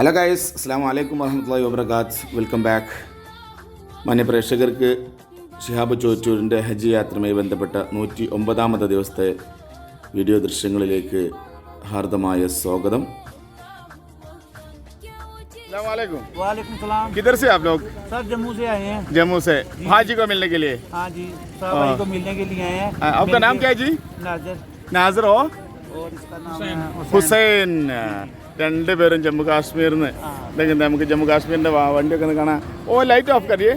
Hello guys അസ്സാം വലൈക്കും വർഹമത്തല്ലാഹി വബർക്കാത്ത് welcome back മാന്യ പ്രേക്ഷകർക്ക് ഷിഹാബ് ചോറ്റൂരിൻ്റെ ഹജ്ജ് യാത്രയുമായി ബന്ധപ്പെട്ട നൂറ്റി ഒമ്പതാമത്തെ ദിവസത്തെ വീഡിയോ ദൃശ്യങ്ങളിലേക്ക് ഹാർദമായ സ്വാഗതം वालेकुम वालेकुम सलाम किधर से आप लोग सर जम्मू से आए हैं जम्मू से हाजी को मिलने के लिए हाँ जी साहब भाई को मिलने के लिए आए हैं हाँ, आपका नाम क्या है जी नाजर നാസർ ഓ और इसका नाम है हुसैन। രണ്ടുപേരും ജമ്മു കാശ്മീരിൽ നിന്ന് ഇതൊക്കെ നമുക്ക് ജമ്മു കാശ്മീരിന്റെ വണ്ടിയൊക്കെ ഒന്ന് കാണാം. ഓ ലൈറ്റ് ഓഫ് കറിയേ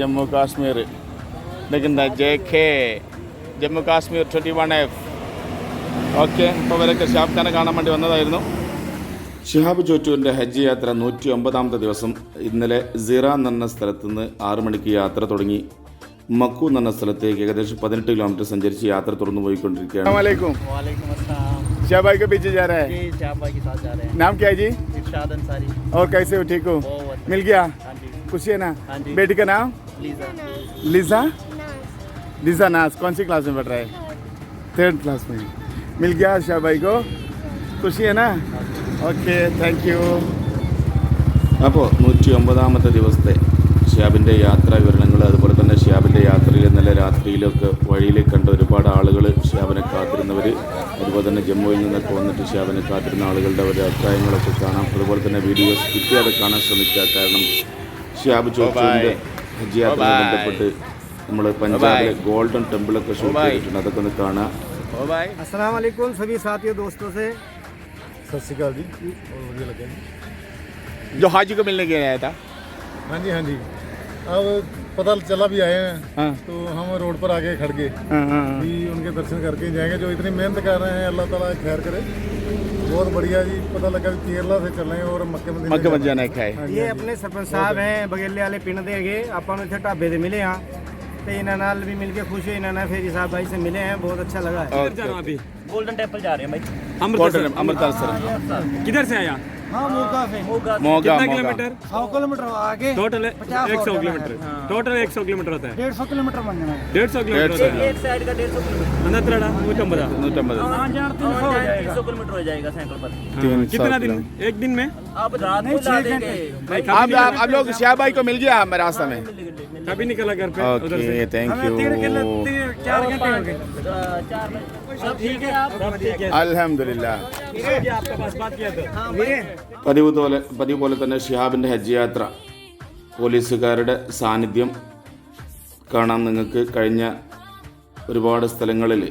ജമ്മു കാശ്മീർ. ഇതൊക്കെ J K Jammu Kashmir twenty one F okay ഇപ്പോൾ ഇവരൊക്കെ ഷാബ് ഖാനെ കാണാൻ വേണ്ടി വന്നതായിരുന്നു. ഷിഹാബ് ചോറ്റുവിന്റെ ഹജ്ജ് യാത്ര നൂറ്റി ഒമ്പതാമത്തെ ദിവസം ഇന്നലെ സിറ എന്ന സ്ഥലത്ത് സ്ഥലത്തു നിന്ന് ആറ് മണിക്ക് യാത്ര തുടങ്ങി. മക്കു എന്ന സ്ഥലത്തേക്ക് ഏകദേശം പതിനെട്ട് കിലോമീറ്റർ സഞ്ചരിച്ച് യാത്ര തുറന്നു പോയിക്കൊണ്ടിരിക്കുകയാണ് शाह भाई के पीछे जा रहा है जी शाह भाई के साथ जा रहे हैं नाम क्या है जी इरशाद अंसारी और कैसे हो ठीक हो बहुत मिल गया हाँ जी खुशी है ना हाँ जी। बेटी का नाम लीजा लिजा लिजा नाज कौन सी क्लास में पढ़ रहा है थर्ड क्लास में मिल गया शाह भाई को खुशी है ना ओके थैंक यू അപ്പോൾ നൂറ്റി ഒമ്പതാമത്തെ ദിവസത്തെ ഷിയാബിൻ്റെ യാത്രാ വിവരണങ്ങൾ അതുപോലെ തന്നെ ഷിയാബിൻ്റെ യാത്രയിൽ ഇന്നലെ രാത്രിയിലൊക്കെ വഴിയിൽ കണ്ട ഒരുപാട് ആളുകൾ ഷിയാബിനെ കാത്തിരുന്നവർ അതുപോലെ തന്നെ ജമ്മുവിൽ നിന്നൊക്കെ വന്നിട്ട് ഷിയാബിനെ കാത്തിരുന്ന ആളുകളുടെ ഒരു അഭിപ്രായങ്ങളൊക്കെ കാണാം അതുപോലെ തന്നെ വീഡിയോസ് കിട്ടിയാതെ കാണാൻ ശ്രമിക്കുക കാരണം ഷിയാബ് ചോദിച്ചതിൻ്റെ ഹജ്ജ് യാത്രയുമായി ബന്ധപ്പെട്ട് നമ്മൾ പഞ്ചാബിലെ ഗോൾഡൻ ടെമ്പിളൊക്കെ ഷൂട്ട് ചെയ്തിട്ടുണ്ട് അതൊക്കെ ഒന്ന് കാണാം ओ भाई अस्सलाम वालेकुम सभी साथियों दोस्तों से सत श्रीकाल जी और बढ़िया लगे जो हाजी को मिलने के लिए आया था हाँ जी हाँ जी अब पता चला भी आए हैं हाँ तो हम रोड पर आके खड़ गए हाँ हाँ भी उनके दर्शन करके ही जाएंगे जो इतनी मेहनत कर रहे हैं अल्लाह ताला खैर करे बहुत बढ़िया जी पता लगा कि केरला से चल रहे हैं और मक्के मदीने मक्के जाना मत जाना है हाँ जी, ये हाँ जी। अपने सरपंच साहब हैं बगेले वाले पिंड दे गए अपन इतने ढाबे से मिले यहाँ तो इन्होंने नाल भी मिलके खुश हुए इन्होंने फिर साहब भाई से मिले हैं बहुत अच्छा लगा है ओके गोल्डन टेम्पल जा रहे हैं भाई कॉटन अमृतसर किधर से आया हाँ, मोगा कितना किलोमीटर? सौ किलोमीटर आगे टोटल एक सौ किलोमीटर। हाँ। टोटल एक सौ किलोमीटर होता है। डेढ़ सौ किलोमीटर डेढ़ सौ किलोमीटर एक साइड का डेढ़ सौ किलोमीटर। नूटम्बरा हाँ, तीन सौ किलोमीटर हो जाएगा साइकिल पर। कितना दिन? एक दिन में? आप रात को आप लोग श्या भाई को मिल गया हमारे रास्ता में। कभी निकला घर पे उधर से ओके थैंक यू चार घंटे हो गए चार सब ठीक है आप सब ठीक है अल्हम्दुलिल्लाह ये आपके पास बात किया था പതിവ് പോലെ പതിവ് പോലെ തന്നെ ഷിഹാബിൻ്റെ ഹജ്ജ് യാത്ര പോലീസുകാരുടെ സാന്നിധ്യം കാണാൻ നിങ്ങൾക്ക് കഴിഞ്ഞ ഒരുപാട് സ്ഥലങ്ങളിൽ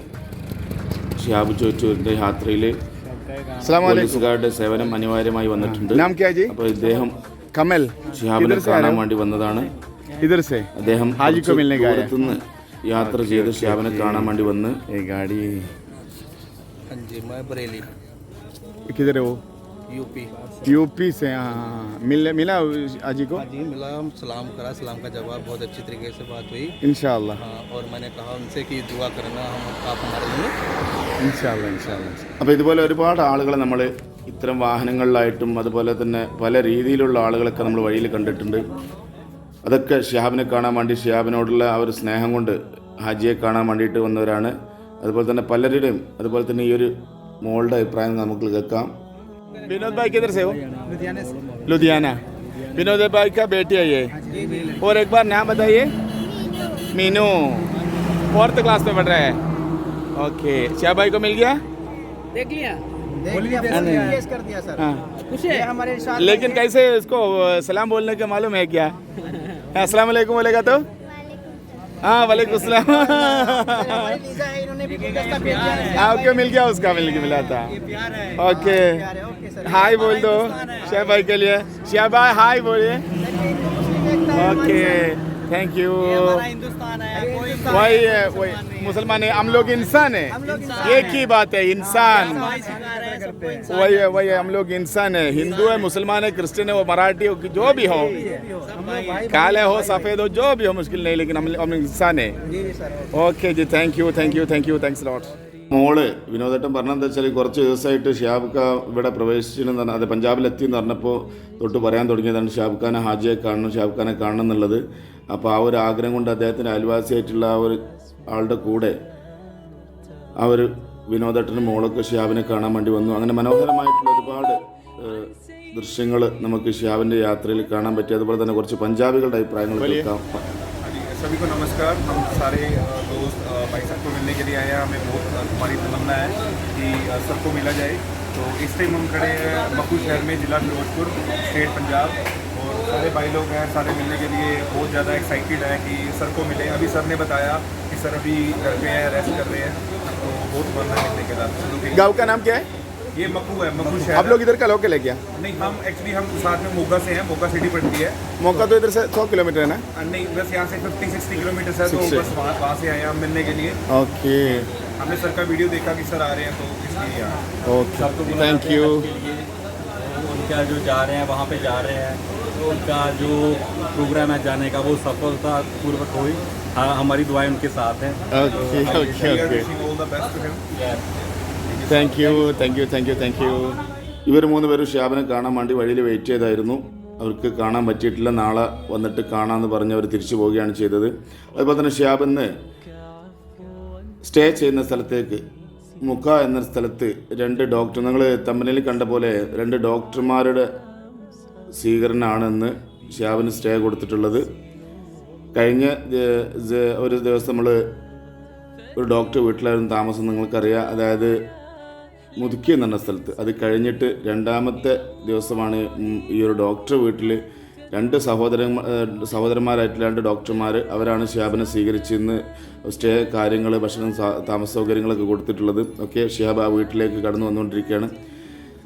ഷിഹാബ് ചോറ്റൂരിൻ്റെ യാത്രയിൽ अस्सलाम वालेकुम പോലീസുകാരുടെ സേവനം അനിവാര്യമായി വന്നിട്ടുണ്ട് नाम क्या है जी അപ്പോൾ ഇദ്ദേഹം कमल ഷിഹാബിനെ किधर से आ रहे കാണാൻ हो? വേണ്ടി വന്നതാണ് इधर से അദ്ദേഹം ഹാജിക്കോ കുറച്ച് മിൽനെ കായ. ദൂരത്തുനിന്ന് യാത്ര ചെയ്ത് ഷിഹാബിനെ കാണാൻ വേണ്ടി വന്ന് ये गाड़ी हाँ जी मैं बरेली किधर है वो यूपी यूपी से हाँ मिल मिला आजी को जी मिला हम सलाम करा सलाम का जवाब बहुत अच्छी तरीके से बात हुई इंशाल्लाह हाँ और मैंने कहा उनसे कि दुआ करना हम आप हमारे लिए इंशाल्लाह इंशाल्लाह അപ്പോൾ ഇതുപോലെ ഒരുപാട് ആളുകളെ നമ്മൾ ഇത്തരം വാഹനങ്ങളിലായിട്ടും അതുപോലെ തന്നെ പല രീതിയിലുള്ള ആളുകളൊക്കെ നമ്മൾ വഴിയിൽ കണ്ടിട്ടുണ്ട് അതൊക്കെ ഷിഹാബിനെ കാണാൻ വേണ്ടി ഷിഹാബിനോടുള്ള ആ ഒരു സ്നേഹം കൊണ്ട് ഹാജിയെ കാണാൻ വേണ്ടിയിട്ട് വന്നവരാണ് അതുപോലെ തന്നെ പലരുടെയും അതുപോലെ തന്നെ ഈ ഒരു മോളുടെ അഭിപ്രായം നമുക്ക് കേൾക്കാം विनोद भाई किधर से हो लुधियाना विनोद भाई का बेटी है ये और एक बार नाम बताइए मीनू फोर्थ क्लास में पढ़ रहा है ओके शाह भाई को मिल गया देख लिया केस कर दिया सर हाँ खुश है हमारे साथ लेकिन कैसे इसको सलाम बोलने के मालूम है क्या अस्सलाम वालेकुम बोलेगा तो? हाँ वालेकुम सलाम है है आपको मिल गया उसका मिल गया मिला था? ओके। है हाय बोल दो शाह भाई के लिए। शाह भाई हाय बोलिए। ओके थैंक यू है वही है वही। मुसलमान है हम लोग इंसान है एक ही बात है इंसान सिखा रहे हैं सबको इंसान वही है वही है हम लोग इंसान है हिंदू है मुसलमान है क्रिश्चियन है वो मराठी हो जो भी हो काले हो सफेद हो जो भी हो मुश्किल नहीं लेकिन हम हम इंसान है okay ji thank you thank you thank you thanks lot മോള് വിനോദേട്ടൻ പറഞ്ഞതെന്താ വെച്ചാൽ കുറച്ച് ദിവസമായിട്ട് ഷിയാബ് ഖാ ഇവിടെ പ്രവേശിച്ചെന്ന് പറഞ്ഞാൽ അത് പഞ്ചാബിലെത്തി എന്ന് പറഞ്ഞപ്പോൾ തൊട്ട് പറയാൻ തുടങ്ങിയതാണ് ഷിയാബ് ഖാനെ ഹാജിയെ കാണണം ഷിയാബ് ഖാനെ കാണണം എന്നുള്ളത് അപ്പോൾ ആ ഒരു ആഗ്രഹം കൊണ്ട് അദ്ദേഹത്തിൻ്റെ അയൽവാസിയായിട്ടുള്ള ആ ഒരു ആളുടെ കൂടെ ആ ഒരു വിനോദേട്ടനും മോളൊക്കെ ഷിയാബിനെ കാണാൻ വേണ്ടി വന്നു അങ്ങനെ മനോഹരമായിട്ടുള്ള ഒരുപാട് ദൃശ്യങ്ങൾ നമുക്ക് ഷിയാബിൻ്റെ യാത്രയിൽ കാണാൻ പറ്റി അതുപോലെ തന്നെ കുറച്ച് പഞ്ചാബികളുടെ അഭിപ്രായങ്ങൾ കേൾക്കാം सभी को नमस्कार हम सारे अ, दोस्त अ, भाई साहब को मिलने के लिए आए हैं हमें बहुत अ, हमारी तमन्ना है कि अ, सबको मिला जाए तो इस टाइम हम खड़े हैं मकू शहर में ज़िला फिरोजपुर स्टेट पंजाब और सारे भाई लोग हैं सारे मिलने के लिए बहुत ज़्यादा एक्साइटेड हैं कि सर को मिले अभी सर ने बताया कि सर अभी घर पे हैं रेस्ट कर रहे हैं तो बहुत मन है मिलने के बाद है। गाँव का नाम क्या है? ये मकू है मकू आप लोग इधर का लोकल है क्या? नहीं हम एक्चुअली हम साथ में मोगा से हैं मोगा सिटी पड़ती है। मौका तो इधर से सौ किलोमीटर है ना? नहीं बस यहाँ से फिफ्टी सिक्सटी किलोमीटर है तो बस वहाँ वहाँ से आए हैं हम मिलने के लिए। ओके हमने सर का वीडियो देखा कि सर आ रहे हैं तो इसलिए ओके थैंक यू उनका जो जा रहे हैं वहाँ पे जा रहे हैं। तो उनका जो प्रोग्राम है जाने का वो सफलता पूर्वक हुई। हाँ हमारी दुआएं उनके साथ हैं okay okay okay all the best to him thank you thank you thank you thank you ഇവർ മൂന്ന് പേരും ഷിയാബിനെ കാണാൻ വേണ്ടി വഴിയിൽ വെയിറ്റ് ചെയ്തായിരുന്നു അവർക്ക് കാണാൻ പറ്റിയിട്ടില്ല നാളെ വന്നിട്ട് കാണാമെന്ന് പറഞ്ഞ് അവർ തിരിച്ചു പോവുകയാണ് ചെയ്തത് അതുപോലെ തന്നെ ഷിയാബ് ഇന്ന് സ്റ്റേ ചെയ്യുന്ന സ്ഥലത്തേക്ക് മുഖ എന്ന സ്ഥലത്ത് രണ്ട് ഡോക്ടർ നിങ്ങൾ തമ്പനിൽ കണ്ട പോലെ രണ്ട് ഡോക്ടർമാരുടെ സ്വീകരണമാണ് ഇന്ന് ഷിയാബിന് സ്റ്റേ കൊടുത്തിട്ടുള്ളത് കഴിഞ്ഞ ഒരു ദിവസം നമ്മൾ ഒരു ഡോക്ടർ വീട്ടിലായിരുന്നു താമസം നിങ്ങൾക്കറിയാം. അതായത് മുതുക്കി എന്ന് സ്ഥലത്ത്. അത് കഴിഞ്ഞിട്ട് രണ്ടാമത്തെ ദിവസമാണ് ഈ ഒരു ഡോക്ടർ വീട്ടിൽ രണ്ട് സഹോദര സഹോദരന്മാരായിട്ടുള്ള രണ്ട് ഡോക്ടർമാർ അവരാണ് ഷിയാബിനെ സ്വീകരിച്ച് ഇന്ന് സ്റ്റേ കാര്യങ്ങൾ ഭക്ഷണം താമസ സൗകര്യങ്ങളൊക്കെ കൊടുത്തിട്ടുള്ളത്. ഒക്കെ ഷിയാബ് ആ വീട്ടിലേക്ക് കടന്നു വന്നുകൊണ്ടിരിക്കുകയാണ്.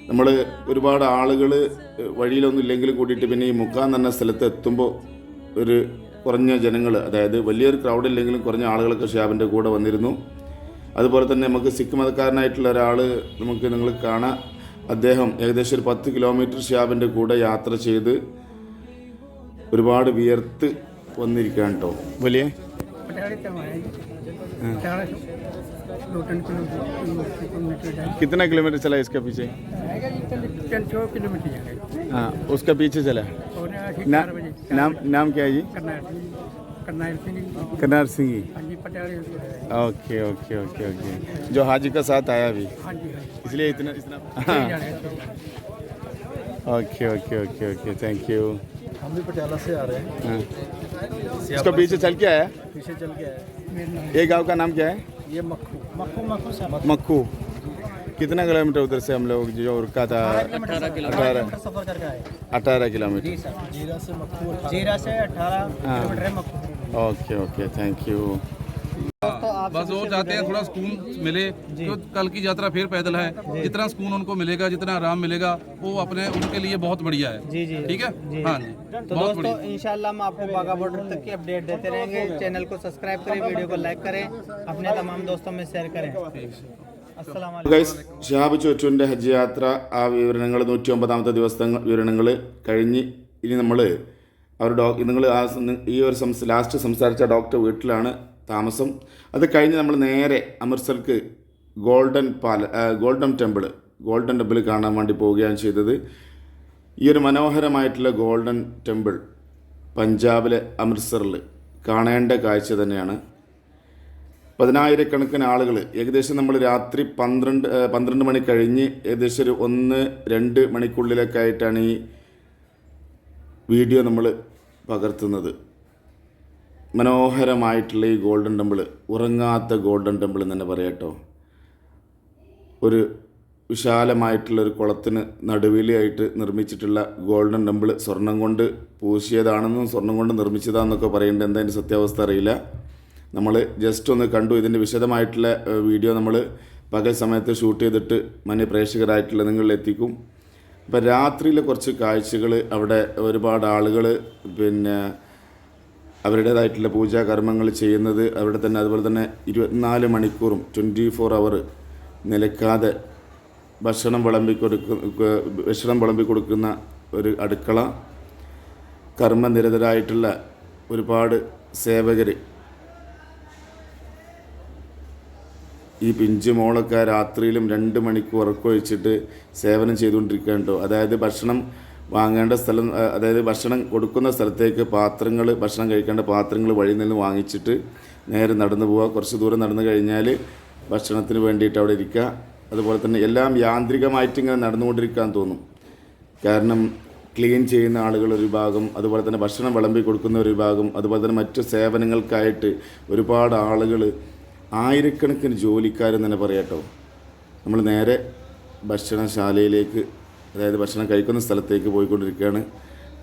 നമ്മൾ ഒരുപാട് ആളുകൾ വഴിയിലൊന്നും ഇല്ലെങ്കിലും കൂട്ടിയിട്ട് പിന്നെ ഈ മുക്കാൻ എന്ന സ്ഥലത്ത് എത്തുമ്പോൾ ഒരു കുറഞ്ഞ ജനങ്ങൾ അതായത് വലിയൊരു ക്രൗഡ് ഇല്ലെങ്കിലും കുറഞ്ഞ ആളുകളൊക്കെ ഷിയാബിൻ്റെ കൂടെ വന്നിരുന്നു അതുപോലെ തന്നെ നമുക്ക് സിഖ് മതക്കാരനായിട്ടുള്ള ഒരാൾ നമുക്ക് നിങ്ങൾ കാണാം അദ്ദേഹം ഏകദേശം ഒരു പത്ത് കിലോമീറ്റർ ഷിയാബിൻ്റെ കൂടെ യാത്ര ചെയ്ത് ഒരുപാട് വിയർത്ത് വന്നിരിക്കുകയാണ് കേട്ടോ बोलिए दो टन किलोमीटर जाएंगे कितना किलोमीटर चला इसका पीछे टन छः किलोमीटर जाएंगे हाँ उसका पीछे चला और यहाँ से ना, नाम नाम क्या है जी? करनाल। करनाल सिंह। करनार सिंह जी। हाँ। Okay okay okay okay. जो हाजी का साथ आया अभी? हाँ हाँ इसलिए इतना इतना। Okay okay okay okay thank you हम भी पटियाला से आ रहे हैं। हाँ। इसका पीछे चल के आया? पीछे चल के आए मेरा नाम। ये गाँव का नाम क्या है? ये मक्खू। मक्खू मक्खू मक्खू। कितना किलोमीटर उधर से हम लोग जो रुका था? अठारह सफ़र अठारह किलोमीटर। जीरा से मक्खू जीरा से अठारह हाँ। ओके ओके थैंक यू बस और चाहते हैं थोड़ा सुकून मिले तो कल की यात्रा फिर पैदल है। जितना सुकून उनको मिलेगा जितना आराम मिलेगा वो अपने उनके लिए बहुत बढ़िया है। जी जी। ठीक है? जी। हाँ जी। तो बहुत दोस्तों इंशाल्लाह हम आपको बागा बॉर्डर तक की अपडेट देते रहेंगे। चैनल को सब्सक्राइब करें वीडियो को लाइक करें। अपने तमाम दोस्तों में शेयर करें। ഗൈസ് ഷിഹാബ് ചോറ്റുവിന്റെ ഹജ്ജ് യാത്ര ആ വിവരണങ്ങൾ നൂറ്റി ഒമ്പതാമത്തെ ദിവസത്തെ വിവരണങ്ങൾ കഴിഞ്ഞ് ഇനി നമ്മൾ അവർ ഡോ നിങ്ങൾ ആ ഈ ഒരു സംസ് ലാസ്റ്റ് സംസാരിച്ച ഡോക്ടർ വീട്ടിലാണ് താമസം. അത് കഴിഞ്ഞ് നമ്മൾ നേരെ അമൃത്സർക്ക് ഗോൾഡൻ പാല ഗോൾഡൻ ടെമ്പിൾ ഗോൾഡൻ ടെമ്പിൾ കാണാൻ വേണ്ടി പോവുകയാണ് ചെയ്തത്. ഈ ഒരു മനോഹരമായിട്ടുള്ള ഗോൾഡൻ ടെമ്പിൾ പഞ്ചാബിലെ അമൃത്സറിൽ കാണേണ്ട കാഴ്ച തന്നെയാണ്. പതിനായിരക്കണക്കിന് ആളുകൾ ഏകദേശം നമ്മൾ രാത്രി പന്ത്രണ്ട് പന്ത്രണ്ട് മണി കഴിഞ്ഞ് ഏകദേശം ഒരു ഒന്ന് രണ്ട് മണിക്കുള്ളിലൊക്കെ ആയിട്ടാണ് ഈ വീഡിയോ നമ്മൾ പകർത്തുന്നത്. മനോഹരമായിട്ടുള്ള ഈ ഗോൾഡൻ ടെമ്പിൾ ഉറങ്ങാത്ത ഗോൾഡൻ ടെമ്പിൾ എന്ന് തന്നെ പറയാട്ടോ ഒരു വിശാലമായിട്ടുള്ള ഒരു കുളത്തിന് നടുവിലായിട്ട് നിർമ്മിച്ചിട്ടുള്ള ഗോൾഡൻ ടെമ്പിൾ സ്വർണം കൊണ്ട് പൂശിയതാണെന്നും സ്വർണം കൊണ്ട് നിർമ്മിച്ചതാണെന്നൊക്കെ പറയുന്നുണ്ട് എന്താ അതിന്റെ സത്യാവസ്ഥ അറിയില്ല. നമ്മൾ ജസ്റ്റ് ഒന്ന് കണ്ടു. ഇതിന്റെ വിശദമായിട്ടുള്ള വീഡിയോ നമ്മൾ പകൽ സമയത്ത് ഷൂട്ട് ചെയ്തിട്ട് മന്യ പ്രേക്ഷകരായിട്ടുള്ള നിങ്ങളിലെത്തിക്കും അപ്പം രാത്രിയിലെ കുറച്ച് കാഴ്ചകൾ അവിടെ ഒരുപാട് ആളുകൾ പിന്നെ അവരുടേതായിട്ടുള്ള പൂജാ കർമ്മങ്ങൾ ചെയ്യുന്നത് അവിടെ തന്നെ അതുപോലെ തന്നെ ഇരുപത്തിനാല് മണിക്കൂറും ട്വന്റി ഫോർ അവർ നിലക്കാതെ ഭക്ഷണം വിളമ്പി കൊടുക്ക ഭക്ഷണം വിളമ്പി കൊടുക്കുന്ന ഒരു അടുക്കള. കർമ്മനിരതരായിട്ടുള്ള ഒരുപാട് സേവകർ ഈ പിഞ്ചു മോളൊക്കെ രാത്രിയിലും രണ്ട് മണിക്കൂർ ഉറക്കമൊഴിച്ചിട്ട് സേവനം ചെയ്തുകൊണ്ടിരിക്കുകയാണ് കേട്ടോ. അതായത് ഭക്ഷണം വാങ്ങേണ്ട സ്ഥലം അതായത് ഭക്ഷണം കൊടുക്കുന്ന സ്ഥലത്തേക്ക് പാത്രങ്ങൾ ഭക്ഷണം കഴിക്കേണ്ട പാത്രങ്ങൾ വഴി നിന്ന് വാങ്ങിച്ചിട്ട് നേരെ നടന്നു പോവുക. കുറച്ച് ദൂരം നടന്നു കഴിഞ്ഞാൽ ഭക്ഷണത്തിന് വേണ്ടിയിട്ട് അവിടെ ഇരിക്കുക. അതുപോലെ തന്നെ എല്ലാം യാന്ത്രികമായിട്ട് ഇങ്ങനെ നടന്നുകൊണ്ടിരിക്കാൻ തോന്നും. കാരണം ക്ലീൻ ചെയ്യുന്ന ആളുകൾ ഒരു വിഭാഗം അതുപോലെ തന്നെ ഭക്ഷണം വിളമ്പി കൊടുക്കുന്ന ഒരു വിഭാഗം അതുപോലെ തന്നെ മറ്റ് സേവനങ്ങൾക്കായിട്ട് ഒരുപാട് ആളുകൾ ആയിരക്കണക്കിന് ജോലിക്കാരെന്ന് തന്നെ പറയാട്ടോ നമ്മൾ നേരെ ഭക്ഷണശാലയിലേക്ക് അതായത് ഭക്ഷണം കഴിക്കുന്ന സ്ഥലത്തേക്ക് പോയിക്കൊണ്ടിരിക്കുകയാണ്.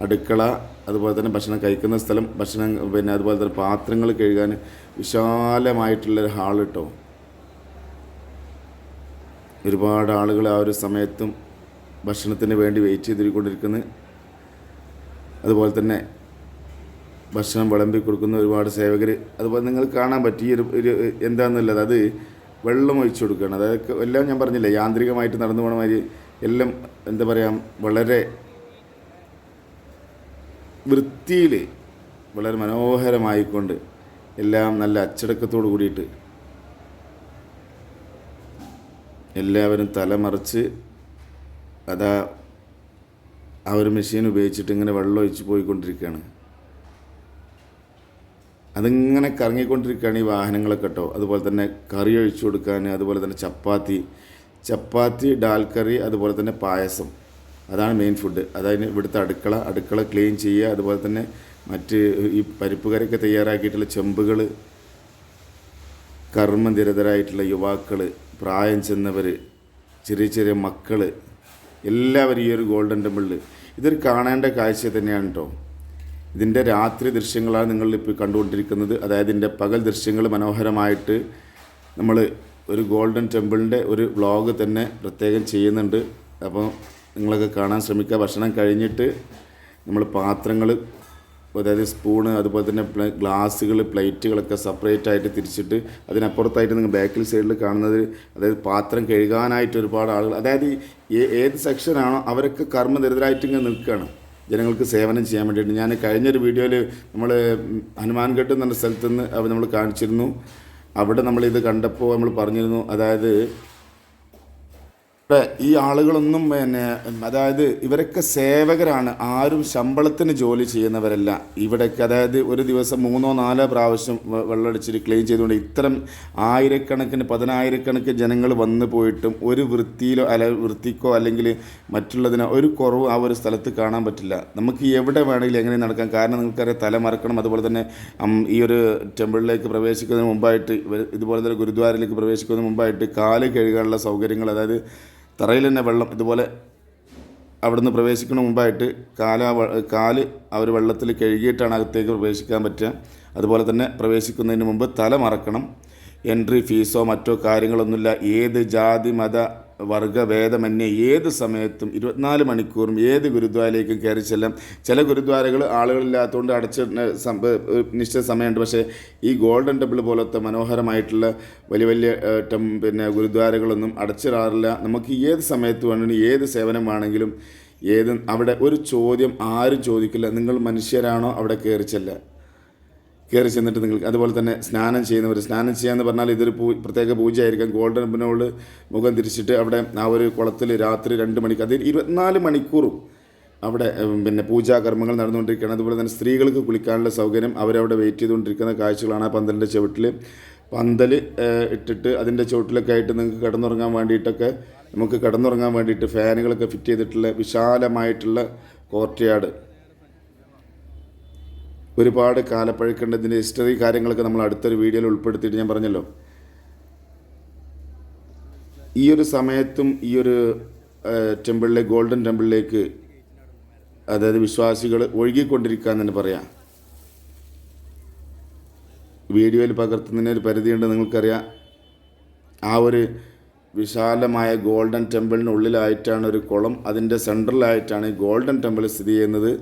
അടുക്കള അതുപോലെ തന്നെ ഭക്ഷണം കഴിക്കുന്ന സ്ഥലം ഭക്ഷണം പിന്നെ അതുപോലെ തന്നെ പാത്രങ്ങൾ കഴുകാൻ വിശാലമായിട്ടുള്ളൊരു ഹാൾ കേട്ടോ. ഒരുപാട് ആളുകൾ ആ ഒരു സമയത്തും ഭക്ഷണത്തിന് വേണ്ടി വെയിറ്റ് ചെയ്തിരിക്കൊണ്ടിരിക്കുന്നത് അതുപോലെ തന്നെ ഭക്ഷണം വിളമ്പി കൊടുക്കുന്ന ഒരുപാട് സേവകർ. അതുപോലെ നിങ്ങൾ കാണാൻ പറ്റി ഒരു ഒരു എന്താണെന്നുള്ളത് അത് വെള്ളം ഒഴിച്ചു കൊടുക്കുകയാണ്. അതായത് എല്ലാം ഞാൻ പറഞ്ഞില്ലേ യാന്ത്രികമായിട്ട് നടന്നു പോകണ മാതിരി എല്ലാം എന്താ പറയുക വളരെ വൃത്തിയിൽ വളരെ മനോഹരമായിക്കൊണ്ട് എല്ലാം നല്ല അച്ചടക്കത്തോടു കൂടിയിട്ട് എല്ലാവരും തലമറിച്ച് അതാ ആ ഒരു മെഷീൻ ഉപയോഗിച്ചിട്ട് ഇങ്ങനെ വെള്ളം ഒഴിച്ച് പോയിക്കൊണ്ടിരിക്കുകയാണ്. അതിങ്ങനെ കറങ്ങിക്കൊണ്ടിരിക്കുകയാണ് ഈ വാഹനങ്ങളൊക്കെ കേട്ടോ. അതുപോലെ തന്നെ കറി ഒഴിച്ചു കൊടുക്കാൻ അതുപോലെ തന്നെ ചപ്പാത്തി ചപ്പാത്തി ഡാൽ കറി അതുപോലെ തന്നെ പായസം. അതാണ് മെയിൻ ഫുഡ് അതായത് ഇവിടുത്തെ അടുക്കള അടുക്കള ക്ലീൻ ചെയ്യുക അതുപോലെ തന്നെ മറ്റ് ഈ പരിപ്പ് കറിയൊക്കെ തയ്യാറാക്കിയിട്ടുള്ള ചെമ്പുകൾ കർമ്മനിരതരായിട്ടുള്ള യുവാക്കൾ പ്രായം ചെന്നവർ ചെറിയ ചെറിയ മക്കൾ എല്ലാവരും ഈ ഒരു ഗോൾഡൻ ടെമ്പിളിൽ ഇതൊരു കാണേണ്ട കാഴ്ച തന്നെയാണ് കേട്ടോ ഇതിന്റെ രാത്രി ദൃശ്യങ്ങളാണ് നിങ്ങളിപ്പോൾ കണ്ടുകൊണ്ടിരിക്കുന്നത്. അതായത് ഇതിന്റെ പകൽ ദൃശ്യങ്ങൾ മനോഹരമായിട്ട് നമ്മൾ ഒരു ഗോൾഡൻ ടെമ്പിളിന്റെ ഒരു വ്ളോഗ് തന്നെ പ്രത്യേകം ചെയ്യുന്നുണ്ട്. അപ്പോൾ നിങ്ങളൊക്കെ കാണാൻ ശ്രമിക്കുക. ഭക്ഷണം കഴിഞ്ഞിട്ട് നമ്മൾ പാത്രങ്ങൾ അതായത് സ്പൂണ് അതുപോലെ തന്നെ ഗ്ലാസ്സുകൾ പ്ലേറ്റുകളൊക്കെ സെപ്പറേറ്റ് ആയിട്ട് തിരിച്ചിട്ട് അതിനപ്പുറത്തായിട്ട് നിങ്ങൾ ബാക്കിൽ സൈഡിൽ കാണുന്നത് അതായത് പാത്രം കഴുകാനായിട്ട് ഒരുപാട് ആളുകൾ അതായത് ഏത് സെക്ഷനാണോ അവരൊക്കെ കർമ്മനിരതരായിട്ട് ഇങ്ങനെ നിൽക്കുകയാണ്. ജനങ്ങൾക്ക് സേവനം ചെയ്യാൻ വേണ്ടിയിട്ട്. ഞാൻ കഴിഞ്ഞൊരു വീഡിയോയിൽ നമ്മൾ ഹനുമാൻഘട്ട് എന്ന സ്ഥലത്ത് നിന്ന് നമ്മൾ കാണിച്ചിരുന്നു. അവിടെ നമ്മളിത് കണ്ടപ്പോൾ നമ്മൾ പറഞ്ഞിരുന്നു. അതായത് ഇവിടെ ഈ ആളുകളൊന്നും പിന്നെ അതായത് ഇവരൊക്കെ സേവകരാണ്. ആരും ശമ്പളത്തിന് ജോലി ചെയ്യുന്നവരല്ല. ഇവിടെയൊക്കെ അതായത് ഒരു ദിവസം മൂന്നോ നാലോ പ്രാവശ്യം വെള്ളമടിച്ചിട്ട് ക്ലീൻ ചെയ്തുകൊണ്ട് ഇത്തരം ആയിരക്കണക്കിന് പതിനായിരക്കണക്കിന് ജനങ്ങൾ വന്നു പോയിട്ടും ഒരു വൃത്തിയിലോ അല്ല വൃത്തിക്കോ അല്ലെങ്കിൽ മറ്റുള്ളതിനോ ഒരു കുറവ് ആ ഒരു സ്ഥലത്ത് കാണാൻ പറ്റില്ല. നമുക്ക് എവിടെ വേണമെങ്കിലും എങ്ങനെ നടക്കാം? കാരണം നിങ്ങൾക്കറിയാം തല മറക്കണം. അതുപോലെ തന്നെ ഈ ഒരു ടെമ്പിളിലേക്ക് പ്രവേശിക്കുന്നതിന് മുമ്പായിട്ട് ഇതുപോലെ തന്നെ ഗുരുദ്വാരയിലേക്ക് പ്രവേശിക്കുന്നതിന് മുമ്പായിട്ട് കാൽ കഴുകാനുള്ള സൗകര്യങ്ങൾ അതായത് തറയിൽ തന്നെ വെള്ളം ഇതുപോലെ അവിടുന്ന് പ്രവേശിക്കുന്ന മുമ്പായിട്ട് കാല കാൽ അവർ വെള്ളത്തിൽ കഴുകിയിട്ടാണ് അകത്തേക്ക് പ്രവേശിക്കാൻ പറ്റുക. അതുപോലെ തന്നെ പ്രവേശിക്കുന്നതിന് മുമ്പ് തല മറക്കണം. എൻട്രി ഫീസോ മറ്റോ കാര്യങ്ങളൊന്നുമില്ല. ഏത് ജാതി മത വർഗ ഭേദമന്യേ ഏത് സമയത്തും ഇരുപത്തിനാല് മണിക്കൂറും ഏത് ഗുരുദ്വാരയിലേക്കും കയറി ചെല്ലാം. ചില ഗുരുദ്വാരകൾ ആളുകളില്ലാത്തതുകൊണ്ട് അടച്ച നിശ്ചിത സമയമുണ്ട്. പക്ഷേ ഈ ഗോൾഡൻ ടെമ്പിൾ പോലത്തെ മനോഹരമായിട്ടുള്ള വലിയ വലിയ ടെം പിന്നെ ഗുരുദ്വാരകളൊന്നും അടച്ചിടാറില്ല. നമുക്ക് ഏത് സമയത്ത് വേണമെങ്കിലും ഏത് സേവനം വേണമെങ്കിലും ഏത് അവിടെ ഒരു ചോദ്യം ആരും ചോദിക്കില്ല. നിങ്ങൾ മനുഷ്യരാണോ അവിടെ കയറി ചെല്ലുക? കയറി ചെന്നിട്ട് നിങ്ങൾ അതുപോലെ തന്നെ സ്നാനം ചെയ്യുന്നവർ സ്നാനം ചെയ്യാന്ന് പറഞ്ഞാൽ ഇതൊരു പൂ പ്രത്യേക പൂജയായിരിക്കാം. ഗോൾഡൻ പിന്നോട് മുഖം തിരിച്ചിട്ട് അവിടെ ആ ഒരു കുളത്തിൽ രാത്രി രണ്ട് മണിക്ക് അത് ഇരുപത്തിനാല് മണിക്കൂറും അവിടെ പിന്നെ പൂജാകർമ്മങ്ങൾ നടന്നുകൊണ്ടിരിക്കുകയാണ്. അതുപോലെ തന്നെ സ്ത്രീകൾക്ക് കുളിക്കാനുള്ള സൗകര്യം അവരവിടെ വെയിറ്റ് ചെയ്തുകൊണ്ടിരിക്കുന്ന കാഴ്ചകളാണ് ആ പന്തലിന്റെ ചുവട്ടിൽ പന്തൽ ഇട്ടിട്ട് അതിന്റെ ചുവട്ടിലൊക്കെ ആയിട്ട് നിങ്ങൾക്ക് കിടന്നുറങ്ങാൻ വേണ്ടിയിട്ടൊക്കെ നമുക്ക് കിടന്നുറങ്ങാൻ വേണ്ടിയിട്ട് ഫാനുകളൊക്കെ ഫിറ്റ് ചെയ്തിട്ടുള്ള വിശാലമായിട്ടുള്ള കോർട്ട്യാർഡ്. ഒരുപാട് കാലപ്പഴക്കേണ്ട ഇതിന്റെ ഹിസ്റ്ററി കാര്യങ്ങളൊക്കെ നമ്മൾ അടുത്തൊരു വീഡിയോയിൽ ഉൾപ്പെടുത്തിയിട്ട് ഞാൻ പറഞ്ഞല്ലോ. ഈ ഒരു സമയത്തും ഈ ഒരു ടെമ്പിളിലെ ഗോൾഡൻ ടെമ്പിളിലേക്ക് അതായത് വിശ്വാസികൾ ഒഴുകിക്കൊണ്ടിരിക്കുക എന്ന് പറയാം. വീഡിയോയിൽ പകർത്തുന്നതിന് ഒരു പരിധിയുണ്ട് നിങ്ങൾക്കറിയാം. ആ ഒരു വിശാലമായ ഗോൾഡൻ ടെമ്പിളിനുള്ളിലായിട്ടാണ് ഒരു കുളം. അതിന്റെ സെൻട്രലായിട്ടാണ് ഈ ഗോൾഡൻ ടെമ്പിൾ സ്ഥിതി ചെയ്യുന്നത്.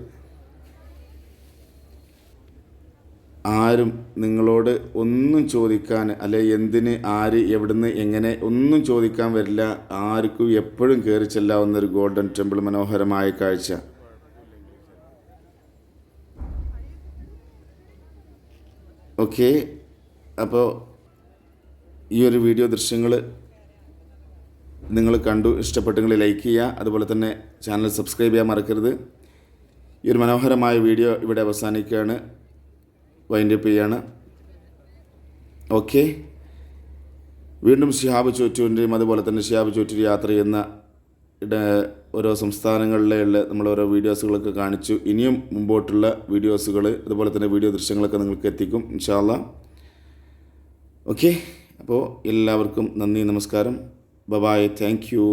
ആരും നിങ്ങളോട് ഒന്നും ചോദിക്കാൻ അല്ലെ എന്തിന് ആര് എവിടുന്ന് എങ്ങനെ ഒന്നും ചോദിക്കാൻ വരില്ല. ആർക്കും എപ്പോഴും കയറി ചെല്ലാവുന്ന ഒരു ഗോൾഡൻ ടെമ്പിൾ മനോഹരമായ കാഴ്ച. ഓക്കെ. അപ്പോൾ ഈ ഒരു വീഡിയോ ദൃശ്യങ്ങൾ നിങ്ങൾ കണ്ടു ഇഷ്ടപ്പെട്ടെങ്കിൽ ലൈക്ക് ചെയ്യുക അതുപോലെ തന്നെ ചാനൽ സബ്സ്ക്രൈബ് ചെയ്യാൻ മറക്കരുത്. ഈ ഒരു മനോഹരമായ വീഡിയോ ഇവിടെ അവസാനിക്കുകയാണ്. വൈൻഡപ്പ് ചെയ്യാണ്. ഓക്കെ വീണ്ടും ഷിഹാബ് ചോറ്റൂന്റെയും അതുപോലെ തന്നെ ഷിഹാബ് ചോറ്റൂർ യാത്ര ചെയ്യുന്ന ഓരോ സംസ്ഥാനങ്ങളിലുള്ള നമ്മൾ ഓരോ വീഡിയോസുകളൊക്കെ കാണിച്ചു. ഇനിയും മുമ്പോട്ടുള്ള വീഡിയോസുകൾ അതുപോലെ തന്നെ വീഡിയോ ദൃശ്യങ്ങളൊക്കെ നിങ്ങൾക്ക് എത്തിക്കും ഇൻഷാല്ല ഓക്കെ അപ്പോൾ എല്ലാവർക്കും നന്ദി നമസ്കാരം. Bye-bye thank you